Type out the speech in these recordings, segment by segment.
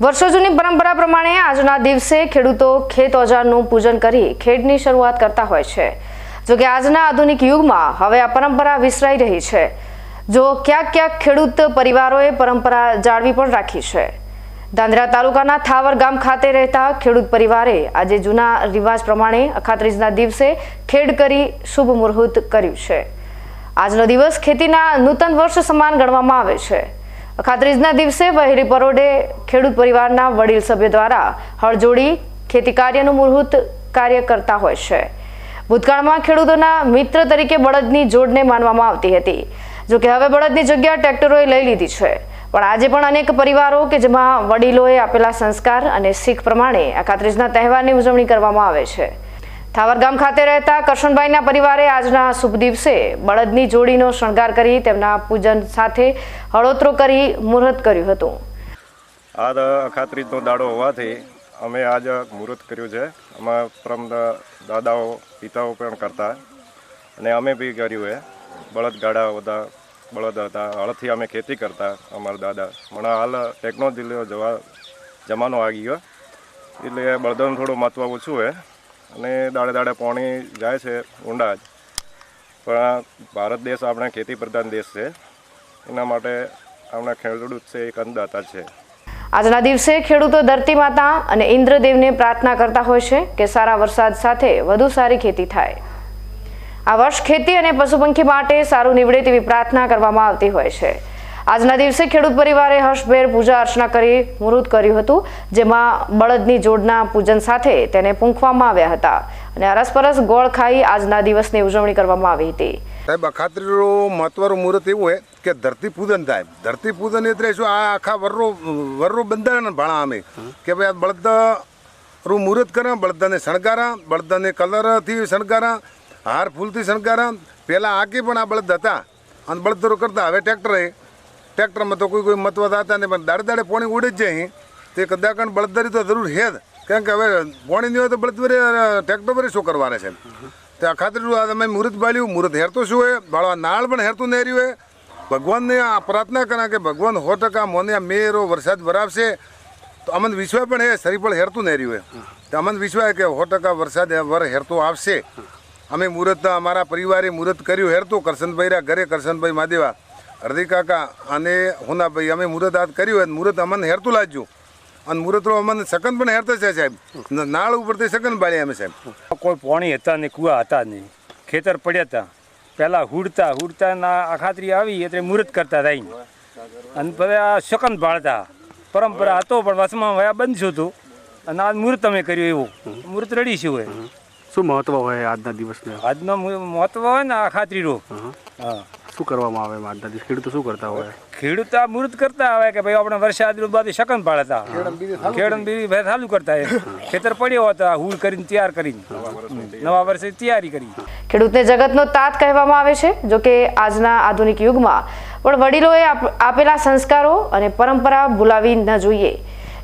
વર્ષો જૂની પરંપરા પ્રમાણે આજના દિવસે ખેડૂતો ખેત ઓજારનું પૂજન કરી ખેડની શરૂઆત કરતા હોય છે. જો કે આજના આધુનિક યુગમાં હવે આ પરંપરા વિસરાઈ રહી છે. જો ક્યાંક ક્યાંક ખેડૂત પરિવારોએ પરંપરા જાળવી પણ રાખી છે. ધાંધ્રા તાલુકાના થાવર ગામ ખાતે રહેતા ખેડૂત પરિવારે આજે જૂના રિવાજ પ્રમાણે અખાત્રીજના દિવસે ખેડ કરી શુભ મુહૂર્ત કર્યું છે. આજનો દિવસ ખેતીના નૂતન વર્ષ સમાન ગણવામાં આવે છે. અખાત્રીજના દિવસે વહેલી પરોઢે ખેડૂત પરિવારના વડીલ સભ્ય દ્વારા હળજોડી ખેતી કાર્યનું મૂળભૂત કાર્ય કરતા હોય છે. ભૂતકાળમાં ખેડૂતોના મિત્ર તરીકે બળદની જોડને માનવામાં આવતી હતી. જોકે હવે બળદની જગ્યા ટ્રેક્ટરોએ લઈ લીધી છે. પણ આજે પણ અનેક પરિવારો કે જેમાં વડીલોએ આપેલા સંસ્કાર અને શીખ પ્રમાણે આ ખાત્રીજના તહેવારની ઉજવણી કરવામાં આવે છે. થાવર ગામ ખાતે રહેતા કરશનભાઈના પરિવારે આજના શુભ દિવસે બળદની જોડીનો શણગાર કરી તેમના પૂજન સાથે હળોતરો કરી મુહૂર્ત કર્યું હતું. આ અખાત્રીજનો દાડો હોવાથી અમે આજ મુહૂર્ત કર્યું છે. અમારા પરમ દાદાઓ, પિતાઓ પણ કરતા અને અમે બી કર્યું છે. બળદગાડા બધા, બળદ હતા. હળથી અમે ખેતી કરતા અમારા દાદા. પણ હાલ ટેકનોલોજી જવા જમાનો આવી ગયો. એટલે બળદોનું થોડું મહત્ત્વ ઓછું છે. અને દાડે દાડે પાણી જાય છે ઊંડા જ. પણ ભારત દેશ આપણે ખેતી પ્રધાન દેશ છે. એના માટે આપણા ખેડૂત છે, એક અન્નદાતા છે. આજના દિવસે ખેડૂતો ધરતી માતા અને ઇન્દ્રદેવને પ્રાર્થના કરતા હોય છે કે સારા વરસાદ સાથે વધુ સારી ખેતી થાય. આ વર્ષ ખેતી અને પશુપંખી માટે સારું નીવડે તેવી પ્રાર્થના કરવામાં આવતી હોય છે. આજના દિવસે ખેડૂત પરિવારે હર્ષભેર પૂજા અર્ચના કરી મુહૂર્ત કર્યું હતું, જેમાં બળદની જોડના પૂજન સાથે તેને પૂંખવામાં આવ્યા હતા અને અરસપરસ ગોળ ખાઈ આજના દિવસની ઉજવણી કરવામાં આવી હતી. સાહેબ, અખાત્રીનું મહત્વનું મુહૂર્ત એવું હોય કે ધરતી પૂજન થાય. ધરતી પૂજન એટલે શું? આ આખા વર્રો વર્રો બંધારણ ભાણા અમે. કે ભાઈ આ બળદ રૂ મુહૂર્ત કરે, બળદને શણગારા, બળદને કલરથી શણગારા, હાર ફૂલથી શણગારા. પહેલાં આકી પણ આ બળદ હતા અને બળદરો કરતા. હવે ટ્રેક્ટરે ટ્રેક્ટરમાં તો કોઈ કોઈ મત હતા નહીં, પણ દાડે દાડે પોણી ઉડે જ જાય તે કદાચ બળદરી તો જરૂર છે જ. કારણ કે હવે પોણી નહીં હોય તો બળદરી ટ્રેક્ટર વરે શું કરવાને છે તે આ ખાતરી આ તમે મુહૂર્ત બાળ્યું મુહૂર્ત હેરતું શું હોય? બાળવા નાળ પણ હેરતું નહીં રહ્યું હોય. ભગવાનને આ પ્રાર્થના કરા કે ભગવાન હો ટકા મોને મેરો વરસાદ વરાવશે. તો અમન વિશ્વ પણ હે શરીર હેરતું નહીં રહ્યું હોય. તો અમન વિશ્વાસ કે હો ટકા વરસાદ વર હેરતો આવશે. અમે મુહૂર્ત, અમારા પરિવારે મુહૂર્ત કર્યું હેરતું. કરશનભાઈ ઘરે કરશનભાઈ માદેવા હરદી કાકા અને હુનાભાઈ અમે મુહૂર્ત હાથ કર્યું હોય મુહૂર્ત અમને હેરતું લાજ્યું અને મુહૂર્તો અમને સકન પણ હેરતા છે સાહેબ. નાળ ઉપરથી સકન બાળ્યા અમે સાહેબ. કોઈ પાણી હતા નહીં કુવા હતા નહીં. ખેતર પડ્યા હતા. પહેલાં હુડતા હુડતા ના અખાત્રી આવી એટલે મુહૂર્ત કરતા થાય અને પછી આ શકન ભાળતા. પરંપરા હતો પણ વસમાં વયા બંધશું હતું અને આ મુહૂર્ત અમે કર્યું એવું. મુહૂર્ત રડીશું હોય શું મહત્વ હોય આજના દિવસને? આજનો મહત્વ હોય ને આ ખાતરી રો. હા. શું કરવામાં આવે માતાજી ખેડૂતો શું કરતા હોય? ખેડૂત આ મુહૂર્ત કરતા હોય કે ભાઈ આપણે વરસાદ બાદ શકન પાડતા. ખેડૂત બીજી ભાઈ ચાલુ કરતા એ. ખેતર પડ્યો હતા હુલ કરીને તૈયાર કરીને. નવા વર્ષે તૈયારી. કરી. ખેડૂતને જગતનો તાત કહેવામાં આવે છે જો કે આજના આધુનિક યુગમાં. પણ વડીલોએ આપેલા સંસ્કારો અને પરંપરા ભૂલાવી ન જોઈએ.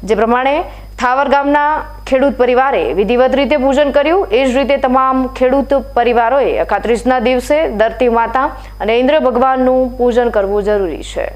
જે પ્રમાણે થાવર ગામના ખેડૂત પરિવારે વિધિવત રીતે પૂજન કર્યું. એ જ રીતે તમામ ખેડૂત પરિવારોએ અખાત્રીજના દિવસે ધરતી માતા અને ઇન્દ્ર ભગવાનનું પૂજન કરવું જરૂરી છે.